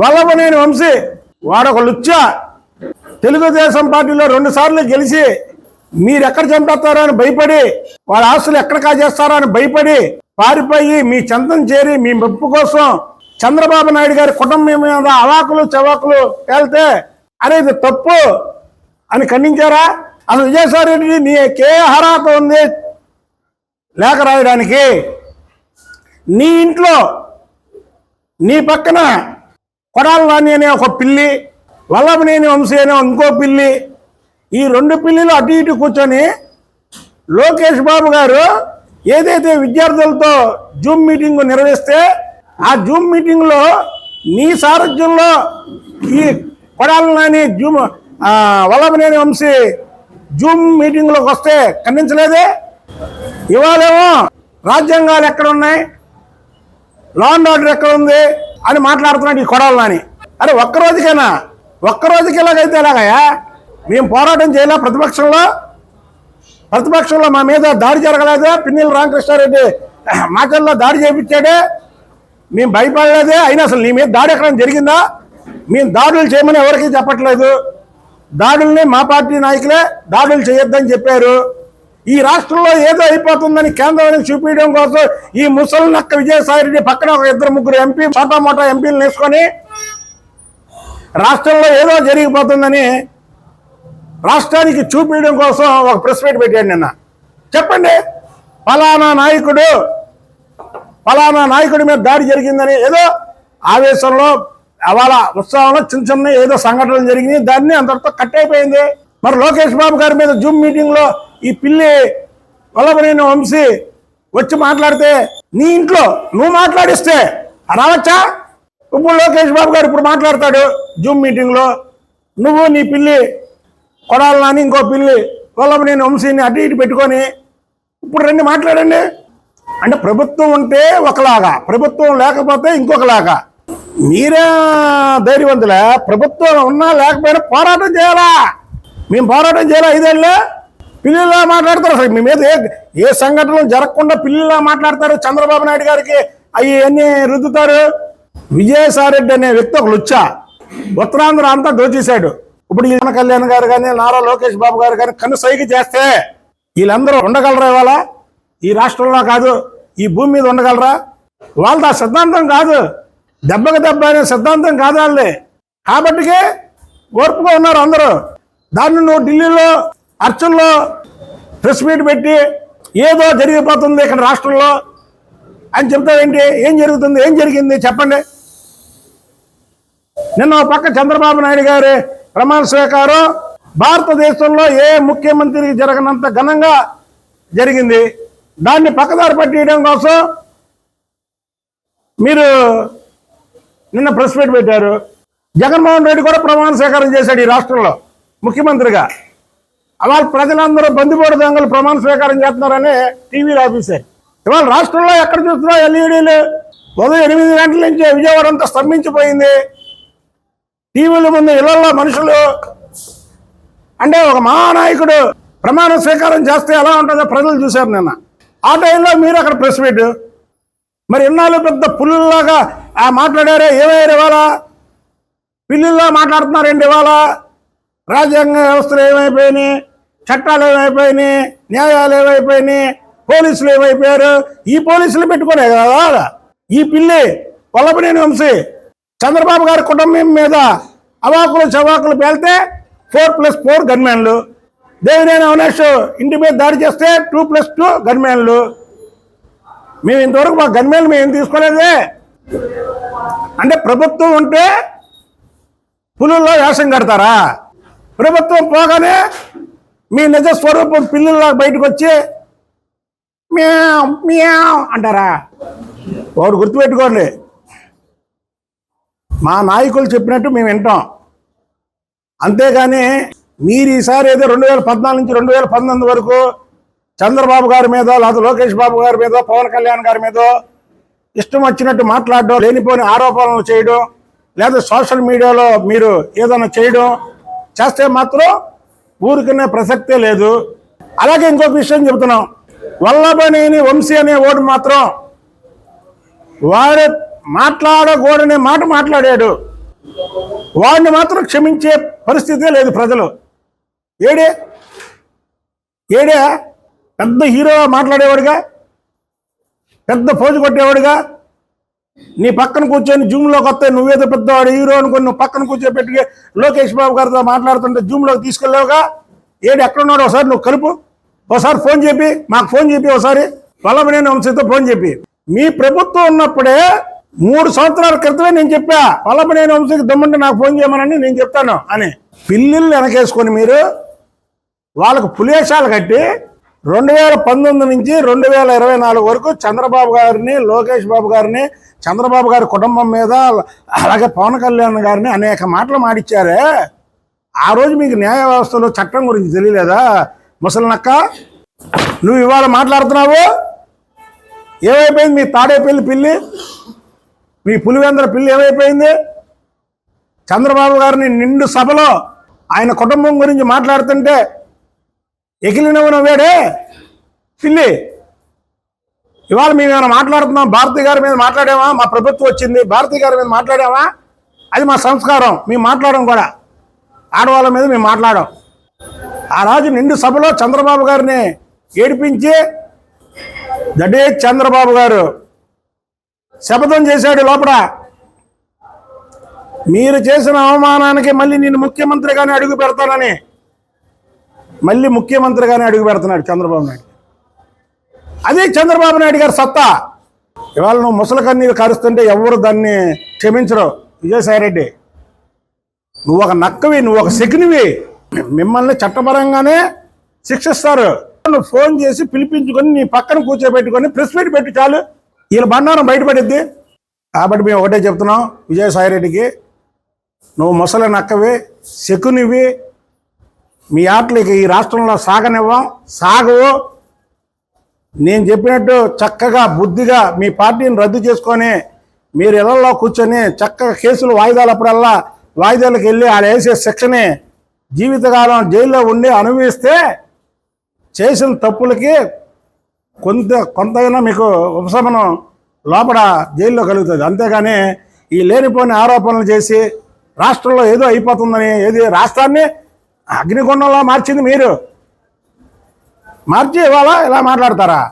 వల్లభనేని వంశీ వాడొక లుచ్చ. తెలుగుదేశం పార్టీలో రెండు సార్లు గెలిచి మీరు ఎక్కడ చంపేస్తారో అని భయపడి వాళ్ళ ఆస్తులు ఎక్కడ కాజేస్తారో అని భయపడి పారిపోయి మీ చందం చేరి మీ మెప్పు కోసం చంద్రబాబు నాయుడు గారి కుటుంబం మీద అవాకులు చవాకులు తేలితే అరే ఇది తప్పు అని ఖండించారా? అసలు విజయసాయి రెడ్డి నీ కే అర్హత ఉంది లేఖ రాయడానికి. నీ ఇంట్లో నీ పక్కన కొడాల నాని అనే ఒక పిల్లి వల్లభనేని వంశీ అనే ఇంకో పిల్లి ఈ రెండు పిల్లిలు అటు ఇటు కూర్చొని లోకేష్ బాబు గారు ఏదైతే విద్యార్థులతో జూమ్ మీటింగ్ నిర్వహిస్తే ఆ జూమ్ మీటింగ్లో నీ సారథ్యంలో ఈ కొడాలని నాని జూమ్ వల్లభనేని వంశీ జూమ్ మీటింగ్లోకి వస్తే ఖండించలేదే? ఇవాళేమో రాజ్యాంగాలు ఎక్కడ ఉన్నాయి? లా అండ్ ఆర్డర్ ఎక్కడ ఉంది? అని మాట్లాడుతున్నాడు ఈ కొడాలని. అరే ఒక్క రోజుకేనా ఒక్క ఎలాగైతే ఎలాగయా మేము పోరాటం చేయలే ప్రతిపక్షంలో? ప్రతిపక్షంలో మా మీద దాడి జరగలేదు? పిన్నెల రామకృష్ణారెడ్డి మాటల్లో దాడి చేయించాడే? మేము భయపడలేదే? అయినా అసలు నీ మీద దాడి ఎక్కడ జరిగిందా? మేము దాడులు చేయమని ఎవరికీ చెప్పట్లేదు. దాడుల్ని మా పార్టీ నాయకులే దాడులు చేయొద్దని చెప్పారు. ఈ రాష్ట్రంలో ఏదో అయిపోతుందని కేంద్రానికి చూపించడం కోసం ఈ ముసలి నక్క విజయసాయి రెడ్డి పక్కన ఒక ఇద్దరు ముగ్గురు ఎంపీ మోటా మోటా ఎంపీలు వేసుకొని రాష్ట్రంలో ఏదో జరిగిపోతుందని రాష్ట్రానికి చూపించడం కోసం ఒక ప్రెస్ మీట్ పెట్టాడు నిన్న. చెప్పండి ఫలానా నాయకుడు ఫలానా నాయకుడి మీద దాడి జరిగిందని ఏదో ఆవేశంలో అవాళ ఉత్సవంలో చిన్న చిన్న ఏదో సంఘటనలు జరిగినాయి దాన్ని అంతటితో కట్ అయిపోయింది. మరి లోకేష్ బాబు గారి మీద జూమ్ మీటింగ్లో ఈ పిల్లి వల్లభనేని వంశీ వచ్చి మాట్లాడితే నీ ఇంట్లో నువ్వు మాట్లాడిస్తే రావచ్చా? ఇప్పుడు లోకేష్ బాబు గారు ఇప్పుడు మాట్లాడతాడు జూమ్ మీటింగ్లో నువ్వు నీ పిల్లి కొడాలని ఇంకో పిల్లి వల్లభనేని వంశీని అటు ఇటు పెట్టుకొని ఇప్పుడు రండి మాట్లాడండి. అంటే ప్రభుత్వం ఉంటే ఒకలాగా ప్రభుత్వం లేకపోతే ఇంకొకలాగా. మీరే ధైర్యవంతులే ప్రభుత్వం ఉన్నా లేకపోయినా పోరాటం చేయాలా? మేము పోరాటం చేయాలి ఐదేళ్ళే? పిల్లలా మాట్లాడతారు అసలు మీ మీద ఏ ఏ సంఘటనలు జరగకుండా పిల్లలా మాట్లాడతారు చంద్రబాబు నాయుడు గారికి? అవి అన్ని రుద్దుతారు? విజయసాయి రెడ్డి అనే వ్యక్తి ఒక లుచ్చా ఉత్తరాంధ్ర అంతా దోచేశాడు. ఇప్పుడు ఈ కళ్యాణ్ గారు కానీ నారా లోకేష్ బాబు గారు కానీ కన్ను సైకి చేస్తే వీళ్ళందరూ ఉండగలరా ఇవాళ? ఈ రాష్ట్రంలో కాదు ఈ భూమి మీద ఉండగలరా? వాళ్ళది ఆ సిద్ధాంతం కాదు. దెబ్బకి దెబ్బ అనే సిద్ధాంతం కాదు వాళ్ళది. కాబట్టికే ఓర్పుగా ఉన్నారు అందరూ. దాన్ని నువ్వు ఢిల్లీలో అర్చనలో ప్రెస్ మీట్ పెట్టి ఏదో జరిగిపోతుంది ఇక్కడ రాష్ట్రంలో అని చెప్తావేంటి? ఏం జరుగుతుంది? ఏం జరిగింది? చెప్పండి. నిన్న పక్క చంద్రబాబు నాయుడు గారి ప్రమాణ స్వీకారం భారతదేశంలో ఏ ముఖ్యమంత్రికి జరగనంత ఘనంగా జరిగింది. దాన్ని పక్కదారి పట్టియడం కోసం మీరు నిన్న ప్రెస్ మీట్ పెట్టారు. జగన్మోహన్ రెడ్డి కూడా ప్రమాణ స్వీకారం చేశాడు ఈ రాష్ట్రంలో. ముఖ్యమంత్రిగా. అలా ప్రజలందరూ బందిపోటు దొంగలు ప్రమాణ స్వీకారం చేస్తున్నారని టీవీలో ఆఫీసే. ఇవాళ రాష్ట్రంలో ఎక్కడ చూస్తున్నా ఎల్ఈడీలు ఉదయం ఎనిమిది గంటల నుంచి విజయవాడ అంతా స్తంభించిపోయింది. టీవీల ముందు ఇళ్ళలో మనుషులు. అంటే ఒక మహానాయకుడు ప్రమాణ స్వీకారం చేస్తే ఎలా ఉంటుందో ప్రజలు చూశారు నిన్న. ఆ టైంలో మీరు అక్కడ ప్రెస్ మీట్. మరి ఇన్నాళ్ళు పెద్ద పుల్లులాగా ఆ మాట్లాడారే ఏమయ్యారు ఇవాళ? పిల్లుల్లా మాట్లాడుతున్నారండి ఇవాళ? రాజ్యాంగ వ్యవస్థలు ఏమైపోయినాయి? చట్టాలు ఏమైపోయినాయి? న్యాయాలు ఏమైపోయినాయి? పోలీసులు ఏమైపోయారు? ఈ పోలీసులు పెట్టుకునే కదా ఈ పిల్లి వల్లభనేని వంశీ చంద్రబాబు గారి కుటుంబం మీద అవాకులు చవాకులు పేలితే ఫోర్ ప్లస్ ఫోర్ గన్మెన్లు దేవినేని అవినాష్ ఇంటి మీద దాడి చేస్తే టూ ప్లస్ టూ గన్మెన్లు మేము ఇంతవరకు మా గన్మెన్లు మేము ఏం తీసుకోలేదే? అంటే ప్రభుత్వం ఉంటే పులుల్లో వేషం కడతారా? ప్రభుత్వం పోగానే మీ నిజ స్వరూపం పిల్లుల్లా బయటకు వచ్చి మ్యావ్ మ్యావ్ అంటారా? ఒకటి గుర్తుపెట్టుకోండి. మా నాయకులు చెప్పినట్టు మేము వింటాం. అంతేగాని మీరు ఈసారి ఏదో రెండు వేల పద్నాలుగు నుంచి రెండు వేల పంతొమ్మిది వరకు చంద్రబాబు గారి మీద లేదా లోకేష్ బాబు గారి మీద పవన్ కళ్యాణ్ గారి మీద ఇష్టం వచ్చినట్టు మాట్లాడడం లేనిపోని ఆరోపణలు చేయడం లేదా సోషల్ మీడియాలో మీరు ఏదైనా చేయడం చేస్తే మాత్రం ఊరికనే ప్రసక్తే లేదు. అలాగే ఇంకొక విషయం చెబుతున్నాం. వల్లభనేని వంశీ అనే ఓటు మాత్రం వాడు మాట్లాడకూడనే మాట మాట్లాడాడు. వాడిని మాత్రం క్షమించే పరిస్థితే లేదు ప్రజలు. ఏడే? ఏడే? పెద్ద హీరో మాట్లాడేవాడుగా? పెద్ద పోజు కొట్టేవాడుగా? నీ పక్కన కూర్చొని జూమ్లోకి వస్తే నువ్వేదో పెద్దవాడు హీరో అనుకుని నువ్వు పక్కన కూర్చోబెట్టి లోకేష్ బాబు గారితో మాట్లాడుతుంటే జూమ్లోకి తీసుకెళ్ళావుగా? ఏడు ఎక్కడున్నాడు? ఒకసారి నువ్వు కలుపు. ఒకసారి ఫోన్ చెప్పి మాకు ఫోన్ చెప్పి ఒకసారి. వల్లభనేని వంశీతో ఫోన్ చెప్పి మీ ప్రభుత్వం ఉన్నప్పుడే మూడు సంవత్సరాల క్రితమే నేను చెప్పా వల్లభనేని వంశీకి దమ్ముంటే నాకు ఫోన్ చేయమనని నేను చెప్తాను అని. పిల్లిళ్ళు వెనకేసుకొని మీరు వాళ్ళకు పులేశాలు కట్టి రెండు వేల పంతొమ్మిది నుంచి రెండు వేల ఇరవై నాలుగు వరకు చంద్రబాబు గారిని లోకేష్ బాబు గారిని చంద్రబాబు గారి కుటుంబం మీద అలాగే పవన్ కళ్యాణ్ గారిని అనేక మాటలు మాడిచ్చారే. ఆ రోజు మీకు న్యాయ వ్యవస్థలో చట్టం గురించి తెలియలేదా? ముసలినక్క నువ్వు ఇవాళ మాట్లాడుతున్నావు? ఏమైపోయింది? మీ తాడేపల్లి పిల్లి మీ పులివేంద్ర పిల్లి ఏమైపోయింది? చంద్రబాబు గారిని నిండు సభలో ఆయన కుటుంబం గురించి మాట్లాడుతుంటే ఎగిలినవన వేడే? పిల్లి ఇవాళ మేము ఏమైనా మాట్లాడుతున్నాం. భారతి గారి మీద మాట్లాడామా మా ప్రభుత్వం వచ్చింది. భారతి గారి మీద మాట్లాడామా అది మా సంస్కారం. మేము మాట్లాడడం కూడా. ఆడవాళ్ళ మీద మేము మాట్లాడాం ఆ రాజు నిండు సభలో చంద్రబాబు గారిని ఏడిపించి దడే చంద్రబాబు గారు శపథం చేశాడు లోపల. మీరు చేసిన అవమానానికి మళ్ళీ నేను ముఖ్యమంత్రిగానే అడుగు పెడతానని మళ్ళీ ముఖ్యమంత్రిగానే అడుగు పెడుతున్నాడు చంద్రబాబు నాయుడు. అదే చంద్రబాబు నాయుడు గారు సత్తా. ఇవాళ నువ్వు ముసలి కన్నీరు కారుస్తుంటే ఎవరు దాన్ని క్షమించరు? విజయసాయిరెడ్డి నువ్వు ఒక నక్కవి నువ్వు ఒక శకునివి మిమ్మల్ని చట్టపరంగానే శిక్షిస్తారు. నువ్వు ఫోన్ చేసి పిలిపించుకొని నీ పక్కన కూర్చోబెట్టుకొని ప్రెస్ మీట్ పెట్టి చాలు. వీళ్ళ బండారం బయటపడిద్ది. కాబట్టి మేము ఒకటే చెప్తున్నాం విజయసాయిరెడ్డికి నువ్వు ముసలి నక్కవి శకునివి మీ ఆటలకి ఈ రాష్ట్రంలో సాగనివ్వం. సాగవు. నేను చెప్పినట్టు చక్కగా బుద్ధిగా మీ పార్టీని రద్దు చేసుకొని మీరు ఇళ్ళలో కూర్చొని చక్కగా కేసులు వాయిదాలప్పుడల్లా వాయిదాలకు వెళ్ళి ఆడ వేసే శిక్షని జీవితకాలం జైల్లో ఉండి అనుభవిస్తే చేసిన తప్పులకి కొంత కొంతైనా మీకు ఉపశమనం లోపల జైల్లో కలుగుతుంది. అంతేగాని ఈ లేనిపోని ఆరోపణలు చేసి రాష్ట్రంలో ఏదో అయిపోతుందని ఏది రాష్ట్రాన్ని అగ్నిగుండంలో మార్చింది మీరు. మార్చి ఇవాళ ఇలా మాట్లాడతారా?